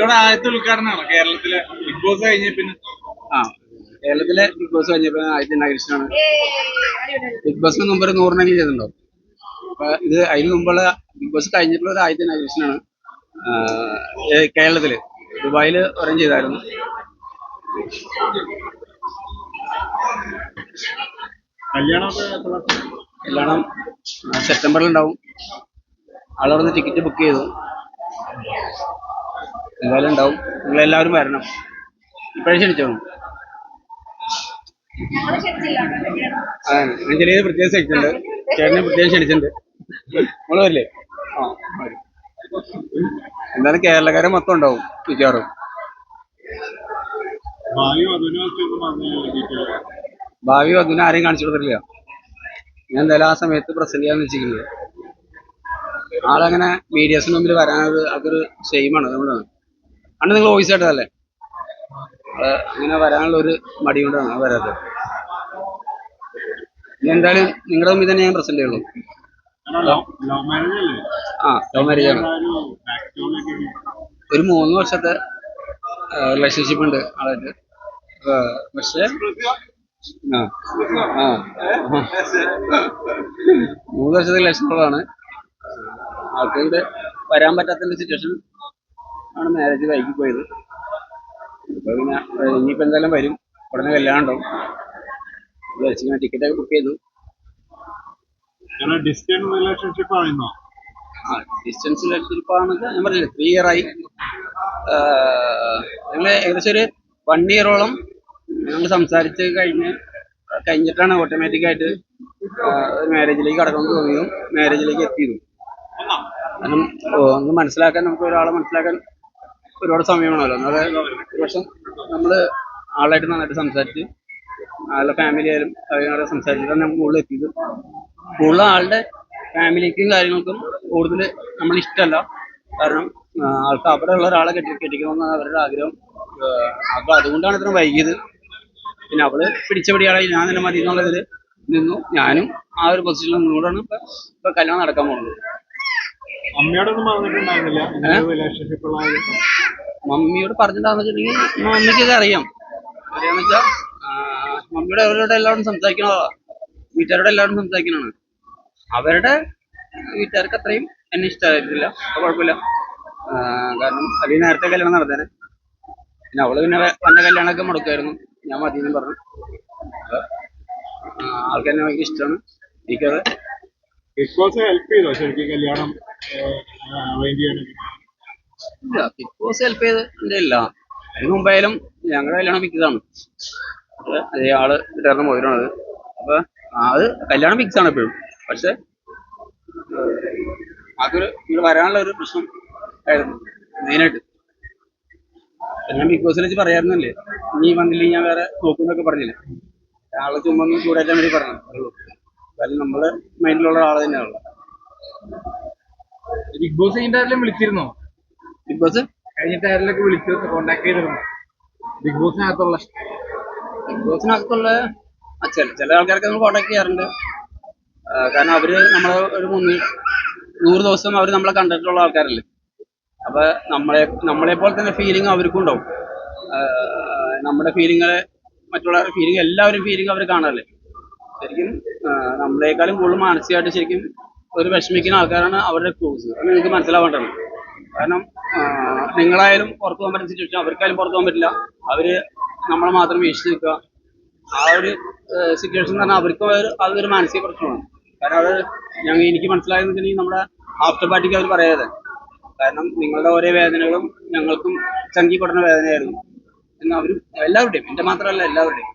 ലിജോയുടെ ആദ്യത്തെ ഉദ്ഘാടനമാണോ കേരളത്തിലെ big boss കഴിഞ്ഞ പിന്നെ ആ കേരളത്തിലെ ബിഗ് ബോസ് പിന്നെ ആദ്യത്തെ ഇനാഗ്രേഷനാണ് ബിഗ് ബോസിന് മുമ്പ് ഒരു നൂറിനെങ്കിലും ചെയ്തിട്ടുണ്ടോ? അപ്പൊ ഇത് അതിന് മുമ്പുള്ള ബിഗ് ബോസ് കഴിഞ്ഞിട്ടുള്ള ഒരു ആദ്യത്തെ ഇനാഗ്രേഷനാണ് കേരളത്തിൽ. ദുബായിൽ ഒരെണ്ണം ചെയ്തായിരുന്നു. കല്യാണം കല്യാണം സെപ്റ്റംബറിൽ ഉണ്ടാവും. ആളവിടുന്ന് ടിക്കറ്റ് ബുക്ക് ചെയ്തു. എന്തായാലും ഉണ്ടാവും. നിങ്ങളെല്ലാവരും വരണം. ഇപ്പോഴേ ക്ഷണിച്ചോ അഞ്ജലിയെ പ്രത്യേകം ക്ഷണിച്ചിട്ടുണ്ട്. ചേട്ടനെ പ്രത്യേകം ക്ഷണിച്ചിട്ടുണ്ട്. നമ്മൾ വരില്ലേ? ആ വരും. എന്തായാലും കേരളക്കാരെ മൊത്തം ഉണ്ടാവും മിക്കവാറും. ഭാവി വധുവിന് ആരെയും കാണിച്ചു കൊടുത്തിട്ടില്ല ഞാൻ എന്തായാലും ആ സമയത്ത് പ്രസന്റ് ചെയ്യാന്ന് വെച്ചിരിക്കുന്നത്. ആളങ്ങനെ മീഡിയസിന് മുമ്പിൽ വരാനത് അതൊരു ഷെയിമാണ് അതുകൊണ്ടാണ്. അന്ന് നിങ്ങൾ വോയിസ് ആയിട്ടതല്ലേ അങ്ങനെ വരാനുള്ള ഒരു മടി കൊണ്ടാണ് വരാത്തത്. ഇനി എന്തായാലും നിങ്ങളുടെ മുമ്പിൽ തന്നെ ഞാൻ പ്രസന്റ് ചെയ്യുള്ളൂ. ആ ലവ് മാരേജ് ആണ്. ഒരു മൂന്ന് വർഷത്തെ റിലേഷൻഷിപ്പ് ഉണ്ട് ആളായിട്ട്. പക്ഷേ ആ ആ മൂന്ന് വർഷത്തെ റിലേഷൻഷിപ്പാണ് ആൾക്കാരുടെ വരാൻ പറ്റാത്ത സിറ്റുവേഷൻ ആണ് മാരേജ് വൈകി പോയത്. ഇപ്പൊ പിന്നെ ഇനിയിപ്പോൾ ഇനിയിപ്പോ എന്തായാലും വരും. ഉടനെ കല്യാണം ഉണ്ടാവും. ടിക്കറ്റ് ഒക്കെ ബുക്ക് ചെയ്തു. ഡിസ്റ്റൻസ് റിലേഷൻഷിപ്പ് ആയിരുന്നോ ആ ഡിസ്റ്റൻസ് റിലേഷൻഷിപ്പാണെന്ന് ഞാൻ പറഞ്ഞില്ലേ ത്രീ ഇയർ ആയി. ഞങ്ങൾ ഏകദേശം ഒരു വൺ ഇയറോളം ഞങ്ങൾ സംസാരിച്ച് കഴിഞ്ഞ് കഴിഞ്ഞിട്ടാണ് ഓട്ടോമാറ്റിക് ആയിട്ട് മാരേജിലേക്ക് കടക്കണം തോന്നിയതും മാരേജിലേക്ക് എത്തിയതും. കാരണം ഒന്ന് മനസ്സിലാക്കാൻ നമുക്ക് ഒരാളെ മനസ്സിലാക്കാൻ ഒരുപാട് സമയമാണല്ലോ. അതായത് ഒരു നമ്മൾ ആളായിട്ട് നന്നായിട്ട് സംസാരിച്ച് ആളുടെ ഫാമിലി ആയാലും കാര്യങ്ങളൊക്കെ സംസാരിച്ചിട്ടാണ് നമുക്ക് കൂടുതൽ എത്തിയത്. കൂടുതൽ ആളുടെ ഫാമിലിക്കും കാര്യങ്ങൾക്കും കൂടുതൽ നമ്മൾ ഇഷ്ടമല്ല. കാരണം ആൾക്ക് അവിടെ ഉള്ള ഒരാളെ കെട്ടി കെട്ടിക്കണമെന്നാണ് അവരുടെ ആഗ്രഹം അപ്പൊ അതുകൊണ്ടാണ് ഇത്ര വൈകിയത്. പിന്നെ അവൾ പിടിച്ചപടിയാളായി. ഞാൻ തന്നെ മതി എന്നുള്ളതിൽ നിന്നു. ഞാനും ആ ഒരു പൊസിഷനിൽ നിന്നുകൊണ്ടാണ് ഇപ്പൊ ഇപ്പൊ കല്യാണം നടക്കാൻ പോകുന്നത്. അമ്മയോടൊന്നും പറഞ്ഞിട്ടുണ്ടായിരുന്നില്ല? മമ്മിയോട് പറഞ്ഞിട്ടാന്ന് വെച്ചിട്ടുണ്ടെങ്കിൽ മമ്മിക്ക് ഇത് അറിയാം. അറിയാന്ന് വെച്ചാ മമ്മിയുടെ അവരോട് എല്ലാവരും സംസാരിക്കണതാ വീട്ടുകാരോട് എല്ലാവരും സംസാരിക്കണതാണ് അവരുടെ വീട്ടുകാർക്ക് അത്രയും എന്നെ ഇഷ്ടമായിരുന്നില്ല അപ്പൊ കുഴപ്പമില്ല. കാരണം അല്ലെങ്കിൽ നേരത്തെ കല്യാണം നടന്നേനെ. പിന്നെ അവൾ പിന്നെ വന്ന കല്യാണമൊക്കെ മുടക്കായിരുന്നു ഞാൻ മതിയെന്ന് പറഞ്ഞു. അപ്പൊ, ആ, എന്നെ ഭയങ്കര ഇഷ്ടമാണ് എനിക്കത് ബിഗ് ബോസ് ഹെൽപ്പ് ചെയ്തോ? ശരിക്കും കല്യാണം ഇല്ല ബിഗ് ബോസ് ഹെൽപ്പ് അതിന് മുമ്പായാലും ഞങ്ങളുടെ കല്യാണം ഫിക്സാണ് അതേ ആൾ പോയിരുന്നത് അപ്പൊ അത് കല്യാണം ഫിക്സ് ആണ് എപ്പോഴും പക്ഷെ അതൊരു ഇവിടെ വരാനുള്ള ഒരു പ്രശ്നം ആയിരുന്നു മെയിനായിട്ട്. ഞാൻ ബിഗ് ബോസിനെ വെച്ച് പറയാറുന്നല്ലേ നീ വന്നില്ലേ ഞാൻ വേറെ നോക്കുന്നൊക്കെ പറഞ്ഞില്ല? ആളെ ചുമ്മാ ഒന്ന് ചൂടാറ്റാൻ വേണ്ടി പറഞ്ഞു കാരണം നമ്മൾ മൈൻഡിലുള്ള ആൾ തന്നെയാണല്ലോ ബിഗ് ബോസ് ഇതിന്റെ വിളിച്ചിരുന്നോ? ബിഗ് ബോസ് കഴിഞ്ഞിട്ട് ആരെങ്കിലും വിളിച്ചു കോണ്ടാക്ട് ചെയ്തിരുന്നോ. ബിഗ് ബോസിനകത്തുള്ള ബിഗ് ബോസിനകത്തുള്ള ചില ചില ആൾക്കാർക്ക് നമ്മൾ കോണ്ടാക്ട് ചെയ്യാറുണ്ട്. കാരണം അവർ നമ്മളെ ഒരു മൂന്ന് നൂറ് ദിവസം അവർ നമ്മളെ കണ്ടിട്ടുള്ള ആൾക്കാരല്ലേ. അപ്പൊ നമ്മളെ നമ്മളെ പോലെ തന്നെ ഫീലിംഗ് അവർക്കും ഉണ്ടാവും. നമ്മുടെ ഫീലിംഗ് മറ്റുള്ളവരുടെ ഫീലിംഗ് എല്ലാവരും ഫീലിംഗ് അവർ കാണാല്ലേ ശരിക്കും നമ്മളെക്കാളും കൂടുതൽ മാനസികമായിട്ട് ശരിക്കും ഒരു വിഷമിക്കുന്ന ആൾക്കാരാണ് അവരുടെ ക്രൂസ് അത് നിങ്ങൾക്ക് മനസ്സിലാവേണ്ടത് കാരണം നിങ്ങളായാലും പുറത്തു പോകാൻ പറ്റുന്ന സിറ്റുവേഷൻ അവർക്കായാലും പുറത്തു പോകാൻ പറ്റില്ല. അവർ നമ്മളെ മാത്രം വീക്ഷിച്ച് നിൽക്കുക. ആ ഒരു സിറ്റുവേഷൻ എന്ന് പറഞ്ഞാൽ അവർക്ക് അതൊരു മാനസിക പ്രശ്നമാണ്. കാരണം അത് ഞങ്ങൾ എനിക്ക് മനസ്സിലായെന്ന് വെച്ചാൽ നമ്മുടെ ആഫ്റ്റർ പാർട്ടിക്ക് അവർ പറയാതെ. കാരണം നിങ്ങളുടെ ഓരോ വേദനകളും ഞങ്ങൾക്കും ചങ്കി പെടുന്ന വേദനയായിരുന്നു. എന്ന് അവരും എല്ലാവരുടെയും എന്റെ മാത്രമല്ല എല്ലാവരുടെയും.